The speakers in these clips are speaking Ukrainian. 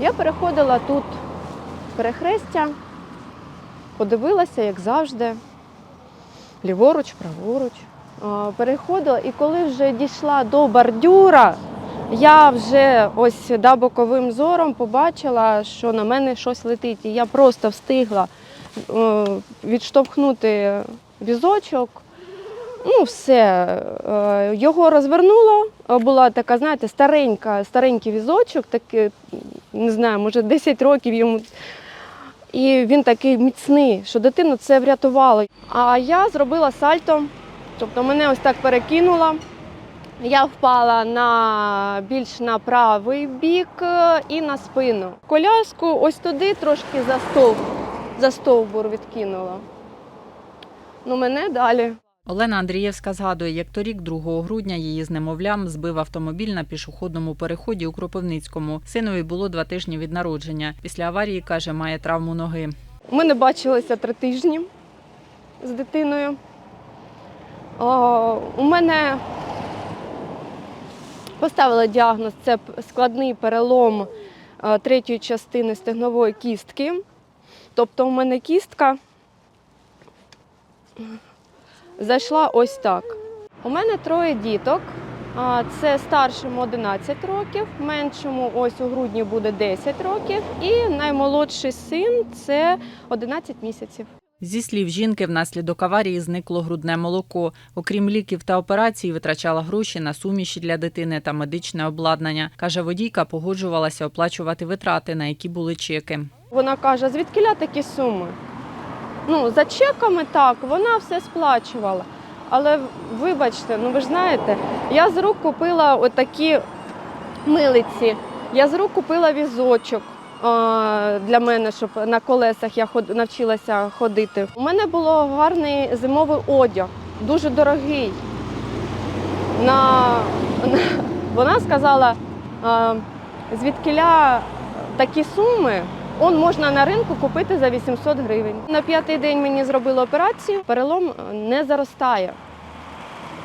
Я переходила тут перехрестя, подивилася, як завжди, ліворуч, праворуч. Переходила, і коли вже дійшла до бордюра, я вже ось да, боковим зором побачила, що на мене щось летить. І я просто встигла е, відштовхнути візочок. Ну, все, е, його розвернуло. Була така, знаєте, старенька, старенький візочок, такий, не знаю, може 10 років йому. І він такий міцний, що дитину це врятувало. А я зробила сальто, тобто мене ось так перекинуло. Я впала на більш на правий бік е, і на спину. Коляску ось туди трошки за стовбур, за стовбур відкинула. Ну, мене далі. Олена Андрієвська згадує, як торік, 2 грудня, її з немовлям збив автомобіль на пішохідному переході у Кропивницькому. Синові було два тижні від народження. Після аварії каже, має травму ноги. Ми не бачилися три тижні з дитиною. О, у мене поставили діагноз це складний перелом е, третьої частини стегнової кістки. Тобто у мене кістка зайшла ось так. У мене троє діток. Це старшому 11 років, меншому ось у грудні буде 10 років, і наймолодший син це 11 місяців. Зі слів жінки, внаслідок аварії зникло грудне молоко. Окрім ліків та операцій, витрачала гроші на суміші для дитини та медичне обладнання. Каже, водійка погоджувалася оплачувати витрати, на які були чеки. Вона каже, звідкиля такі суми? Ну, за чеками так, вона все сплачувала. Але вибачте, ну ви ж знаєте, я з рук купила отакі милиці, я з рук купила візочок для мене, щоб на колесах я ход- навчилася ходити. У мене було гарний зимовий одяг, дуже дорогий. На, на, вона сказала, звідкиля такі суми, он можна на ринку купити за 800 гривень. На п'ятий день мені зробили операцію, перелом е, не заростає.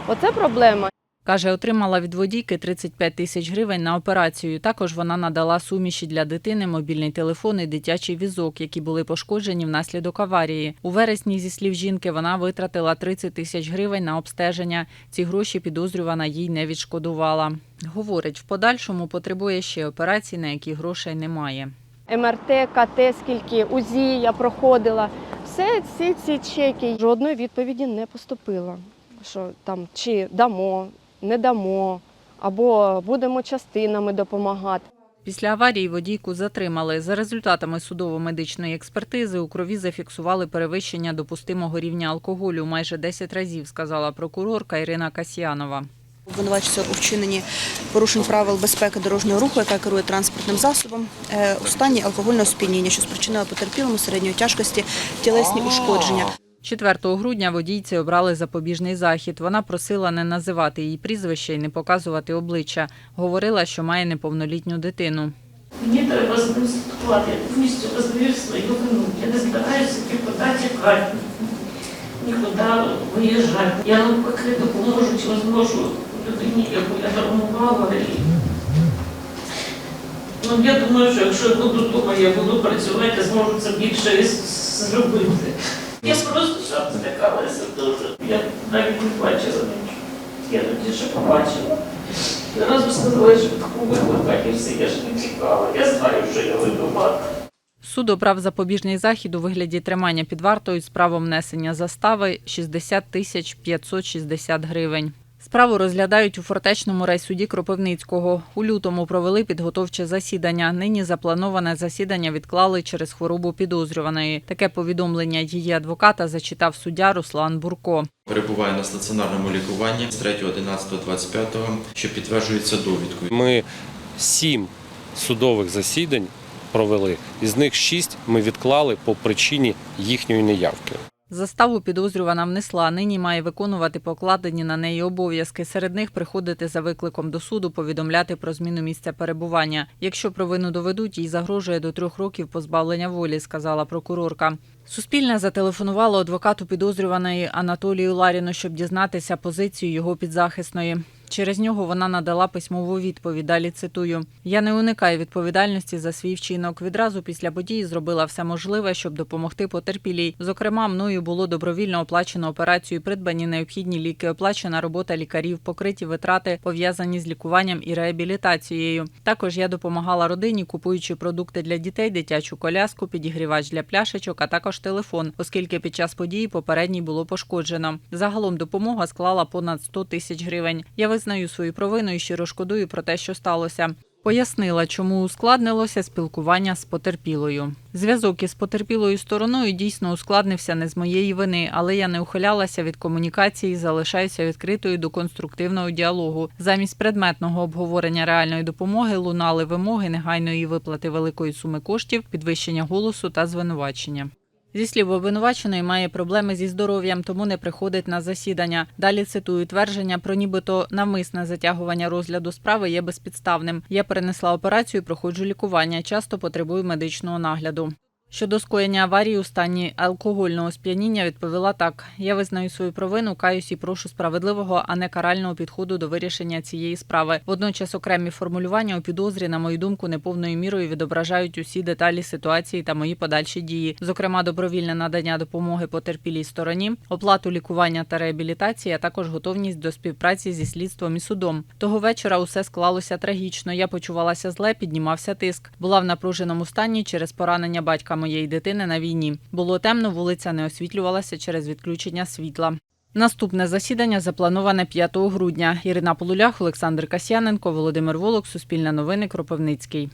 Оце проблема. Каже, отримала від водійки 35 тисяч гривень на операцію. Також вона надала суміші для дитини, мобільний телефон і дитячий візок, які були пошкоджені внаслідок аварії. У вересні, зі слів жінки, вона витратила 30 тисяч гривень на обстеження. Ці гроші підозрювана їй не відшкодувала. Говорить, в подальшому потребує ще операцій, на які грошей немає. МРТ, КТ, скільки УЗІ я проходила. Все ці ці чеки. Жодної відповіді не поступило. Що там чи дамо, не дамо, або будемо частинами допомагати. Після аварії водійку затримали. За результатами судово-медичної експертизи у крові зафіксували перевищення допустимого рівня алкоголю майже 10 разів, сказала прокурорка Ірина Касьянова. Обвинувачується у вчиненні порушень правил безпеки дорожнього руху, яка керує транспортним засобом е, у стані алкогольного сп'яніння, що спричинило потерпілому середньої тяжкості тілесні ушкодження. 4 грудня водійці обрали запобіжний захід. Вона просила не називати її прізвище і не показувати обличчя. Говорила, що має неповнолітню дитину. Мені треба з ним слідкувати, я повністю визнаю свою вину. Я не збираюся нікуди тікати, нікуди виїжджати. Я навпаки допоможу, чим зможу людині, яку я травмувала. І... Ну, я думаю, що якщо я буду вдома, я буду працювати, я зможу це більше зробити. Я просто сам злякалася дуже. Я навіть не бачила нічого. Я тоді ще побачила. Зразу сказали, що таку викликати я ж не тікала. Я знаю, що я винувата. Суд обрав запобіжний захід у вигляді тримання під вартою з правом внесення застави 60 тисяч 560 гривень. Справу розглядають у фортечному райсуді Кропивницького. У лютому провели підготовче засідання. Нині заплановане засідання відклали через хворобу підозрюваної. Таке повідомлення її адвоката зачитав суддя Руслан Бурко. Перебуває на стаціонарному лікуванні з 3.11.25, що підтверджується довідкою. Ми сім судових засідань провели, із них шість ми відклали по причині їхньої неявки. Заставу підозрювана внесла. Нині має виконувати покладені на неї обов'язки. Серед них приходити за викликом до суду, повідомляти про зміну місця перебування. Якщо провину доведуть, їй загрожує до трьох років позбавлення волі, сказала прокурорка. Суспільне зателефонувало адвокату підозрюваної Анатолію Ларіну, щоб дізнатися позицію його підзахисної. Через нього вона надала письмову відповідь. Далі цитую: Я не уникаю відповідальності за свій вчинок. Відразу після події зробила все можливе, щоб допомогти потерпілій. Зокрема, мною було добровільно оплачено операцію, придбані необхідні ліки, оплачена робота лікарів, покриті витрати, пов'язані з лікуванням і реабілітацією. Також я допомагала родині, купуючи продукти для дітей, дитячу коляску, підігрівач для пляшечок, а також телефон, оскільки під час події попередній було пошкоджено. Загалом допомога склала понад 100 тисяч гривень. Я визнаю свою провину і щиро шкодую про те, що сталося. Пояснила, чому ускладнилося спілкування з потерпілою. Зв'язок із потерпілою стороною дійсно ускладнився не з моєї вини, але я не ухилялася від комунікації, залишаюся відкритою до конструктивного діалогу. Замість предметного обговорення реальної допомоги лунали вимоги негайної виплати великої суми коштів, підвищення голосу та звинувачення. Зі слів обвинуваченої має проблеми зі здоров'ям, тому не приходить на засідання. Далі цитую твердження про нібито навмисне затягування розгляду справи є безпідставним. Я перенесла операцію, проходжу лікування. Часто потребую медичного нагляду. Щодо скоєння аварії у стані алкогольного сп'яніння відповіла так: я визнаю свою провину, каюсь і прошу справедливого, а не карального підходу до вирішення цієї справи. Водночас окремі формулювання у підозрі, на мою думку, неповною мірою відображають усі деталі ситуації та мої подальші дії, зокрема, добровільне надання допомоги потерпілій стороні, оплату лікування та реабілітації, а також готовність до співпраці зі слідством і судом. Того вечора усе склалося трагічно. Я почувалася зле, піднімався тиск. Була в напруженому стані через поранення батька моєї дитини на війні. Було темно, вулиця не освітлювалася через відключення світла. Наступне засідання заплановане 5 грудня. Ірина Полулях, Олександр Касьяненко, Володимир Волок, Суспільне новини, Кропивницький.